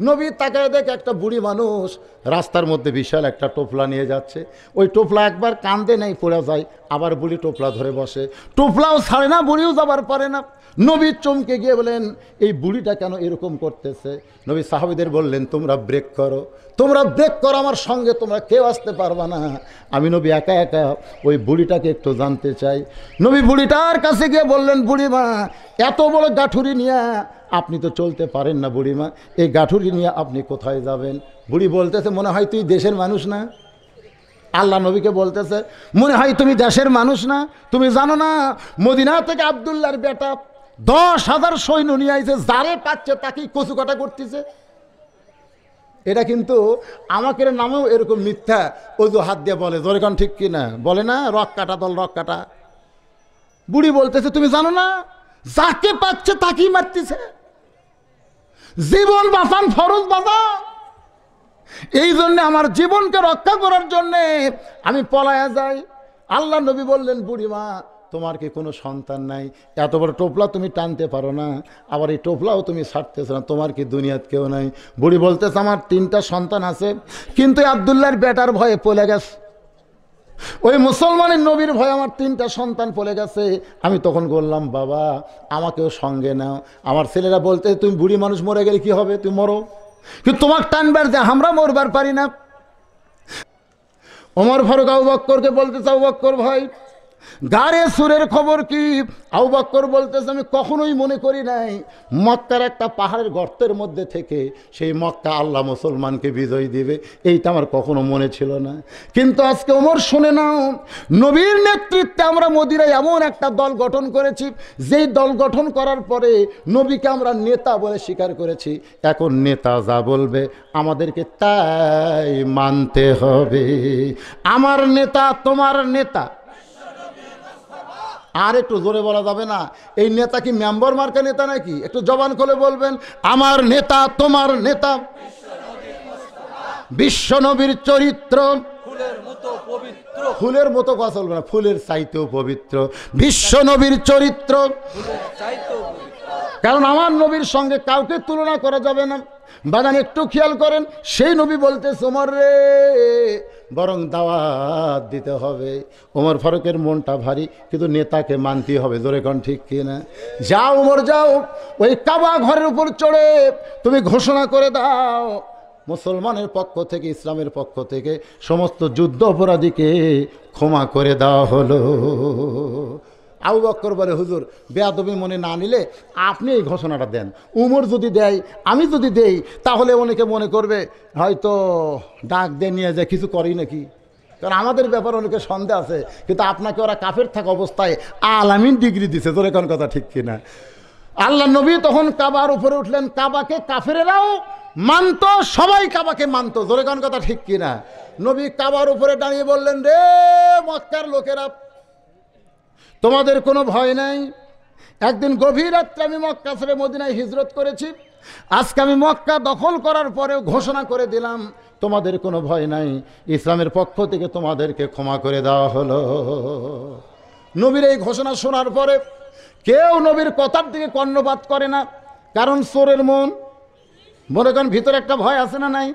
নবী তাকায় দেখে একটা বুড়ি মানুষ রাস্তার মধ্যে বিশাল একটা টোপলা নিয়ে যাচ্ছে। ওই টোপলা একবার কান্দে নেই, পড়ে যায়। আবার বুড়ি টোপলা ধরে বসে। টোপলাও ছাড়ে না, বুড়িও যাবার পারে না। নবী চমকে গিয়ে বলেন, এই বুড়িটা কেন এরকম করতেছে? নবী সাহাবিদের বললেন, তোমরা ব্রেক করো। তোমরা ব্রেক করো, আমার সঙ্গে তোমরা কেউ আসতে পারবা না। আমি নবী একা একা ওই বুড়িটাকে একটু জানতে চাই। নবী বুড়িটার কাছে গিয়ে বললেন বুড়ি মা এত বড় গাঠুরি নিয়ে আপনি তো চলতে পারেন না বুড়িমা। এই গাঠুরি নিয়ে আপনি কোথায় যাবেন? বুড়ি বলতেছে, মনে হয় তুই দেশের মানুষ না? আল্লাহ নবীকে বলতেছে, মনে হয় তুমি দেশের মানুষ না? তুমি জানো না, মদিনা থেকে আবদুল্লার বেটা দশ হাজার সৈন্য নিয়ে আইছে, যারে পাচ্ছে তাকেই কচু কাটা করতেছে। এটা কিন্তু আমাকে নামেও এরকম মিথ্যা অজু হাত দিয়ে বলে। জোরেখন ঠিক কি না? বলে না, রক কাটা দল, রক কাটা। বুড়ি বলতেছে, তুমি জানো না, যাকে পাচ্ছে তাকেই মারতেছে। জীবন বাঁচান, ফরজ বাঁচান এই জন্য আমার জীবনকে রক্ষা করার জন্যে আমি পলায়া যাই। আল্লাহ নবী বললেন বুড়িমা তোমার কি কোনো সন্তান নাই? এত বড় টোপলা তুমি টানতে পারো না। আবার এই টোপলাও তুমি ছাড়তেছো না, তোমার কি দুনিয়াত কেউ নাই? বুড়ি বলতেছে, আমার তিনটা সন্তান আছে। কিন্তু আবদুল্লাহর বেটার ভয়ে পলে গেছে। ওই মুসলমানের নবীর ভয় আমার তিনটা সন্তান পড়ে গেছে। আমি তখন বললাম, বাবা, আমাকেও সঙ্গে নাও। আমার ছেলেরা বলতে, তুমি বুড়ি মানুষ মরে গেলে কি হবে? তুমি মরো। কিন্তু তোমার টানবার যে আমরা মরবার পারি না। ওমর ফারুক আবু বক্করকে বলতে চাও, বক্কর ভাই গাড়ে সুরের খবর কি? আবু বক্কর বলতেছে, আমি কখনোই মনে করি নাই। মক্কার একটা পাহাড়ের গর্তের মধ্যে থেকে সেই মক্কা আল্লাহ মুসলমানকে বিজয় দিবে। এইটা আমার কখনো মনে ছিল না। কিন্তু আজকে ওমর, শুনে নাও, নবীর নেতৃত্বে আমরা মদিরায় এমন একটা দল গঠন করেছি। যেই দল গঠন করার পরে নবীকে আমরা নেতা বলে স্বীকার করেছি। এখন নেতা যা বলবে, আমাদেরকে তাই মানতে হবে। আমার নেতা, তোমার নেতা। আর একটু জোরে বলা যাবে না। এই নেতা কি মেম্বার মার্কা নেতা নাকি? একটু জবান খুলে বলবেন আমার নেতা তোমার নেতা। বিশ্বনবীর চরিত্র ফুলের মতো পবিত্র। ফুলের মতো কথা বলবে না ফুলের চাইতেও পবিত্র। বিশ্বনবীর চরিত্র কারণ আমার নবীর সঙ্গে কাউকে তুলনা করা যাবে না। বাগান একটু খেয়াল করেন সেই নবী বলতে ওমর রে বরং দাওয়াত দিতে হবে। ওমর ফারুকের মনটা ভারী, কিন্তু নেতাকে মানতে হবে। জোরে কন ঠিক কি না? যাও ওমর, যাও। ওই কাবা ঘরের উপর চড়ে তুমি ঘোষণা করে দাও। মুসলমানের পক্ষ থেকে, ইসলামের পক্ষ থেকে সমস্ত যুদ্ধ অপরাধীকে ক্ষমা করে দেওয়া হলো। আবু বক্কর বলে, হুজুর, বেয়াদবি মনে না নিলে আপনি এই ঘোষণাটা দেন। উমর যদি দেয়, আমি যদি দেই, তাহলে অনেকে মনে করবে, হয়তো ডাক দিয়ে নিয়ে যায়, কিছু করেই নাকি? কারণ আমাদের ব্যাপারে অনেকে সন্দেহ আছে, কিন্তু আপনাকে ওরা কাফের থাকা অবস্থায় আলামিন ডিগ্রি দিছে তোর এখন কথা ঠিক কিনা? আল্লাহ নবী তখন কাবার উপরে উঠলেন, কাবাকে কাফেরেরাও মানতো, সবাই কাবাকে মানতো, জোরে কথা ঠিক কিনা? নবী কাবার উপরে দাঁড়িয়ে বললেন, রে মক্কার লোকেরা তোমাদের কোনো ভয় নাই। একদিন গভীর রাত্রে আমি মক্কা ছেড়ে মদিনায় হিজরত করেছি। আজকে আমি মক্কা দখল করার পরেও ঘোষণা করে দিলাম, তোমাদের কোনো ভয় নাই। ইসলামের পক্ষ থেকে তোমাদেরকে ক্ষমা করে দেওয়া হলো। নবীর এই ঘোষণা শোনার পরে কেউ নবীর কথার দিকে কর্ণপাত করে না, কারণ চোরের মন। মনে করেন ভিতরে একটা ভয় আছে না নাই?